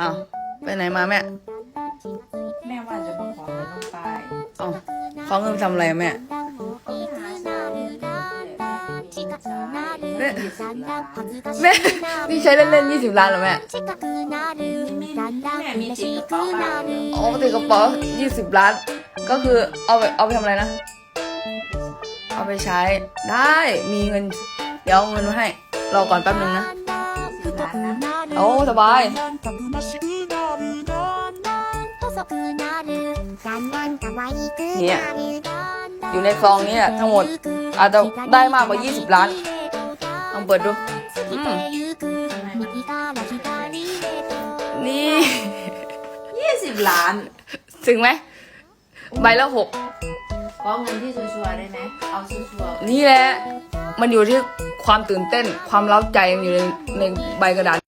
อ้าวไปไหนมาแม่ แม่ว่าจะมาขอเงินน้องปายเอ้าขอเงินไปทำอะไรอะแม่ก็หาซื้อเลยแม่มีเงินใช้แม่แม่นี่ใช้เล่นๆยี่สิบล้านเหรอแม่ แม่มีจิตกระเป๋าบ้างอ๋อติดกระเป๋ายี่สิบล้าน ก็คือเอาไปเอาไปทำอะไรนะ เอาไปใช้ได้ มีเงิน เดี๋ยวเอาเงินมาให้ รอก่อนแป๊บนึงนะร้านนะ โอ้สบายเนี่ยอยู่ในซองนี้อะทั้งหมดอาจจะได้มากกว่า 20 ล้านลองเปิดดูอืมนี่ยี่สิบล้าน ถึงไหมใบละหกขอเงินที่ชัวร์ๆได้ไหมเอาชัวร์นี่แหละ มันอยู่ที่ ความตื่นเต้น ความเล้าใจมันอยู่ในในใบกระดาษ